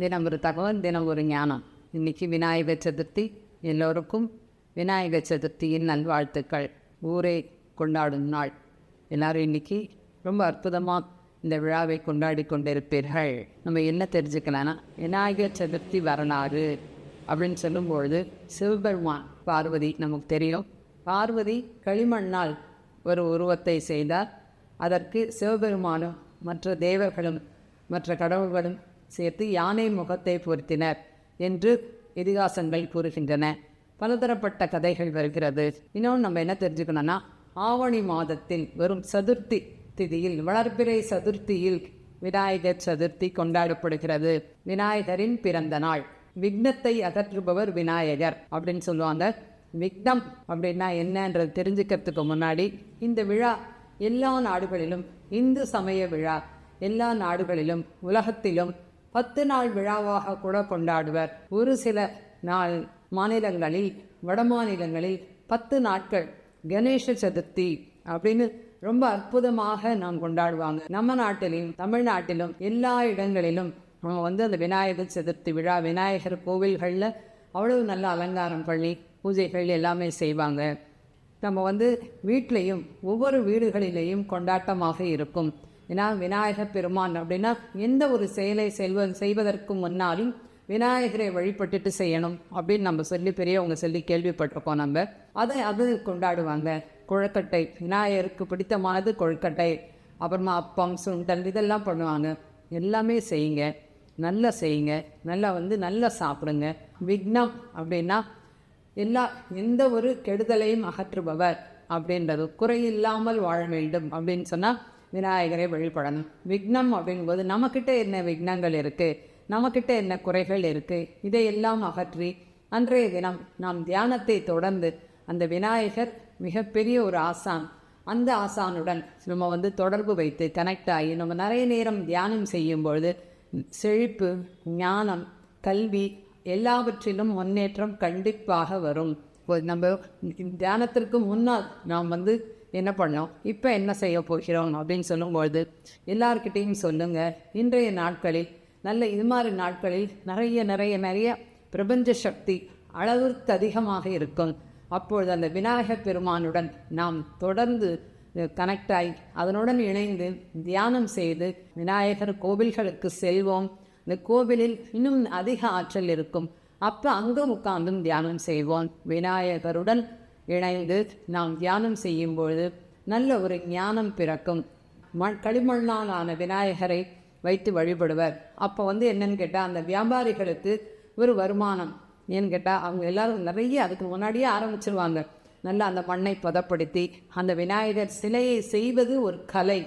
தினம் ஒரு தகவல் தினம் ஒரு ஞானம். இன்னைக்கு விநாயகர் சதுர்த்தி. எல்லோருக்கும் விநாயகர் சதுர்த்தியின் நல்வாழ்த்துக்கள். ஊரே கொண்டாடும் நாள். எல்லாரும் இன்னைக்கு ரொம்ப அற்புதமாக இந்த விழாவை கொண்டாடி கொண்டிருப்பீர்கள். நம்ம என்ன தெரிஞ்சுக்கலாம்னா விநாயகர் சதுர்த்தி வரலாறு அப்படின்னு சொல்லும்பொழுது சிவபெருமான் பார்வதி நமக்கு தெரியும். பார்வதி களிமண்ணால் ஒரு உருவத்தை செய்தார். அதற்கு சிவபெருமானும் மற்ற தேவர்களும் மற்ற கடவுள்களும் சேர்த்து யானை முகத்தை பொருத்தினர் என்று இதிகாசங்கள் கூறுகின்றன. பலதரப்பட்ட கதைகள் வருகிறது. இன்னொன்று நம்ம என்ன தெரிஞ்சுக்கணும்னா ஆவணி மாதத்தில் வரும் சதுர்த்தி திதியில் வளர்பிறை சதுர்த்தியில் விநாயகர் சதுர்த்தி கொண்டாடப்படுகிறது. விநாயகரின் பிறந்த நாள். விக்னத்தை அகற்றுபவர் விநாயகர் அப்படின்னு சொல்லுவாங்க. விக்னம் அப்படின்னா என்னன்றது தெரிஞ்சுக்கிறதுக்கு முன்னாடி இந்த விழா எல்லா நாடுகளிலும் இந்து சமய விழா எல்லா நாடுகளிலும் உலகத்திலும் பத்து நாள் விழாவாக கூட கொண்டாடுவர். ஒரு சில நாள் மாநிலங்களில் வட மாநிலங்களில் பத்து நாட்கள் கணேச சதுர்த்தி அப்படின்னு ரொம்ப அற்புதமாக நாம் கொண்டாடுவாங்க. நம்ம நாட்டிலும் தமிழ்நாட்டிலும் எல்லா இடங்களிலும் நம்ம வந்து அந்த விநாயகர் சதுர்த்தி விழா விநாயகர் கோவில்களில் அவ்வளவு நல்ல அலங்காரம் பண்ணி பூஜைகள் எல்லாமே செய்வாங்க. நம்ம வந்து வீட்லேயும் ஒவ்வொரு வீடுகளிலேயும் கொண்டாட்டமாக இருக்கும். ஏன்னா விநாயகர் பெருமான் அப்படின்னா எந்த ஒரு செயலை செல்வ செய்வதற்கு முன்னாலும் விநாயகரை வழிபட்டுட்டு செய்யணும் அப்படின்னு நம்ம சொல்லி பெரியவங்க சொல்லி கேள்விப்பட்டிருக்கோம் நம்ம. அதை அது கொண்டாடுவாங்க. கொழுக்கட்டை விநாயகருக்கு பிடித்தமானது கொழுக்கட்டை அப்புறமா அப்பம் சுண்டல் இதெல்லாம் பண்ணுவாங்க. எல்லாமே செய்யுங்க. நல்லா செய்யுங்க. நல்லா வந்து நல்லா சாப்பிடுங்க. விக்னம் அப்படின்னா எல்லா எந்த ஒரு கெடுதலையும் அகற்றுபவர் அப்படின்றது. குறையில்லாமல் வாழ வேண்டும் அப்படின்னு சொன்னால் விநாயகரை வழிபடணும். விக்னம் அப்படிங்கும்போது நம்மக்கிட்ட என்ன விக்னங்கள் இருக்குது நம்மக்கிட்ட என்ன குறைகள் இருக்குது இதையெல்லாம் அகற்றி அன்றைய தினம் நாம் தியானத்தை தொடர்ந்து அந்த விநாயகர் மிகப்பெரிய ஒரு ஆசான். அந்த ஆசானுடன் நம்ம வந்து தொடர்பு வைத்து கனெக்ட் ஆகி நம்ம நிறைய நேரம் தியானம் செய்யும்பொழுது செழிப்பு ஞானம் கல்வி எல்லாவற்றிலும் முன்னேற்றம் கண்டிப்பாக வரும். நம்ம தியானத்திற்கு முன்னால் நாம் வந்து என்ன பண்ணோம்? இப்போ என்ன செய்ய போகிறோம்? அப்படின்னு சொல்லும்பொழுது எல்லாருக்கிட்டேயும் சொல்லுங்கள் இன்றைய நாட்களில் நல்ல இது மாதிரி நாட்களில் நிறைய நிறைய நிறைய பிரபஞ்ச சக்தி அளவிற்கு அதிகமாக இருக்கும். அப்பொழுது அந்த விநாயகர் பெருமானுடன் நாம் தொடர்ந்து கனெக்ட் ஆகி அதனுடன் இணைந்து தியானம் செய்து விநாயகர் கோவில்களுக்கு செல்வோம். இந்த கோவிலில் இன்னும் அதிக ஆற்றல் இருக்கும். அப்போ அங்கே உட்கார்ந்தும் தியானம் செய்வோம். விநாயகருடன் இணைந்து நாம் தியானம் செய்யும்பொழுது நல்ல ஒரு ஞானம் பிறக்கும். மண் களிமண்ணால் ஆன விநாயகரை வைத்து வழிபடுவர். அப்போ வந்து என்னன்னு கேட்டால் அந்த வியாபாரிகளுக்கு ஒரு வருமானம். ஏன்னு கேட்டால் அவங்க எல்லோரும் நிறைய அதுக்கு முன்னாடியே ஆரம்பிச்சிருவாங்க. நல்லா அந்த மண்ணை பதப்படுத்தி அந்த விநாயகர் சிலையை செய்வது ஒரு கலை.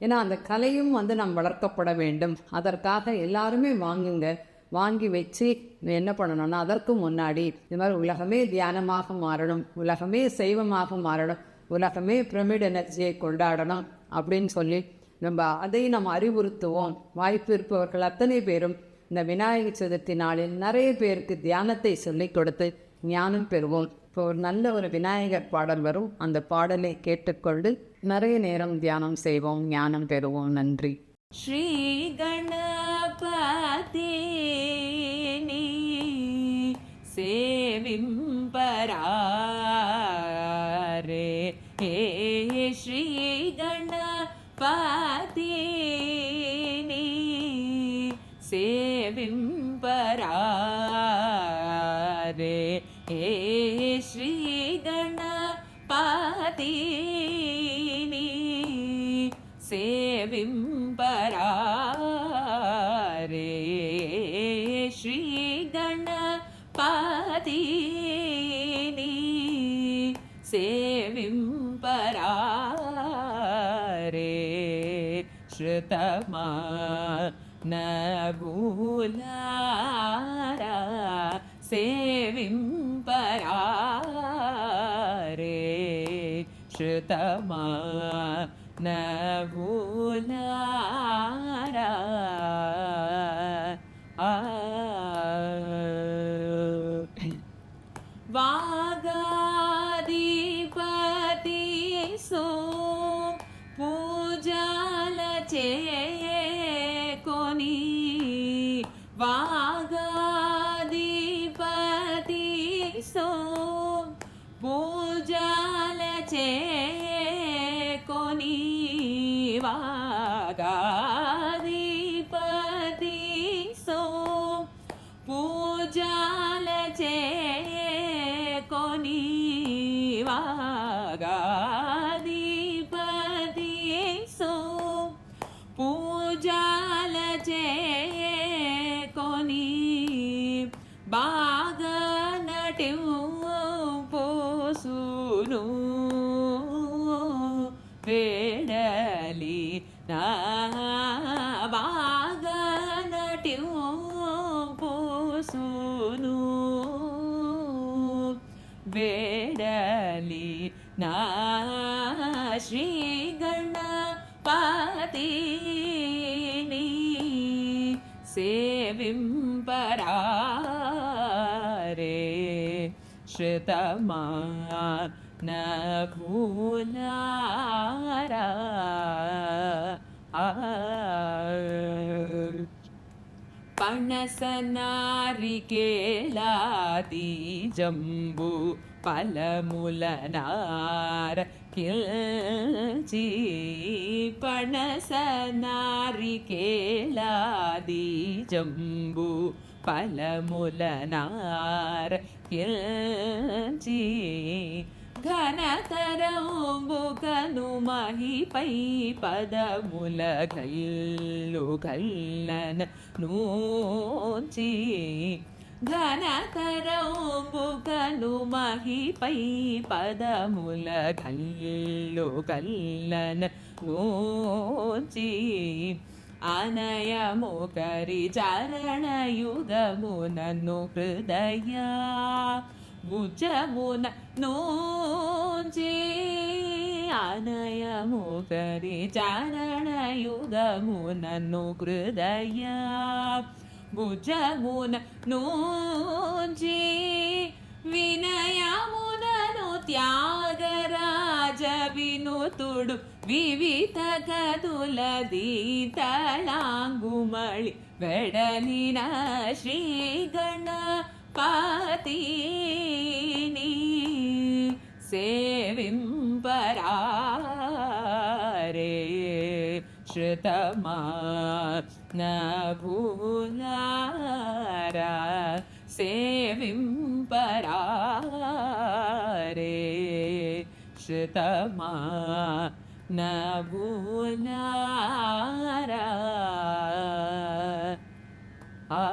ஏன்னா அந்த கலையும் வந்து நாம் வளர்க்கப்பட வேண்டும். அதற்காக எல்லாருமே வாங்குங்க. வாங்கி வச்சு என்ன பண்ணணும்னா அதற்கு முன்னாடி இது மாதிரி உலகமே தியானமாக மாறணும் உலகமே சைவமாக மாறணும் உலகமே பிரமிட் எனர்ஜியை கொண்டாடணும் அப்படின்னு சொல்லி நம்ம அதை நம்ம அறிவுறுத்துவோம். வாய்ப்பு இருப்பவர்கள் அத்தனை பேரும் இந்த விநாயகர் சதுர்த்தி நாளில் நிறைய பேருக்கு தியானத்தை சொல்லிக் கொடுத்து ஞானம் பெறுவோம். இப்போ ஒரு நல்ல ஒரு விநாயகர் பாடல் வரும். அந்த பாடலை கேட்டுக்கொண்டு நிறைய நேரம் தியானம் செய்வோம். ஞானம் பெறுவோம். நன்றி. ஸ்ரீ கண சேவிம்பராரே ஹே ஸ்ரீ கணபதி சேவிம்பராரே. ஹே ஸ்ரீ கணபதி சேவிம்பரா വിംപരാരേ ശ്രുതമാ നൂലാര സേവിംപരാരേ ശ്രുതമാ നൂലാര ആ. വാഗാ పూజాల చేకొని వాగాధిపతి సో పూజాల చేకొని వాగా ಬೇಡಲಿ ನಾ ಶ್ರೀಗಣಪತಿ ಸೇವಿಂಪರಾರೆ ಶ್ರುತಮಾನ ಕೂಲಾರ पणसनारिकेलादि जम्बु பலமுலனார கிழ்ச்சி பணசனாரிகேலாதி ஜம்பு பலமுலனார கிழ்ச்சி ఘనతరంబుకను మహిపై పదముల కైల్లు కల్లన నూచి ఘనతరంబుకను మహిపై పదముల కల్లు కల్లన నూచి అనయము కరి చరణయుగమునను హృదయ భుజమున నూచి అనయము కరి చరణయుగమునను హృదయ భుజమున నూచి వినయమునను త్యాగరాజ వినుతుడు వివిధ గదుల దీతలాంగుమళి వెడలిన శ్రీ గణపతిని సేవింపరారే శృతమా నభూలారా సేవింపరారే శృతమా నభూలారా ఆ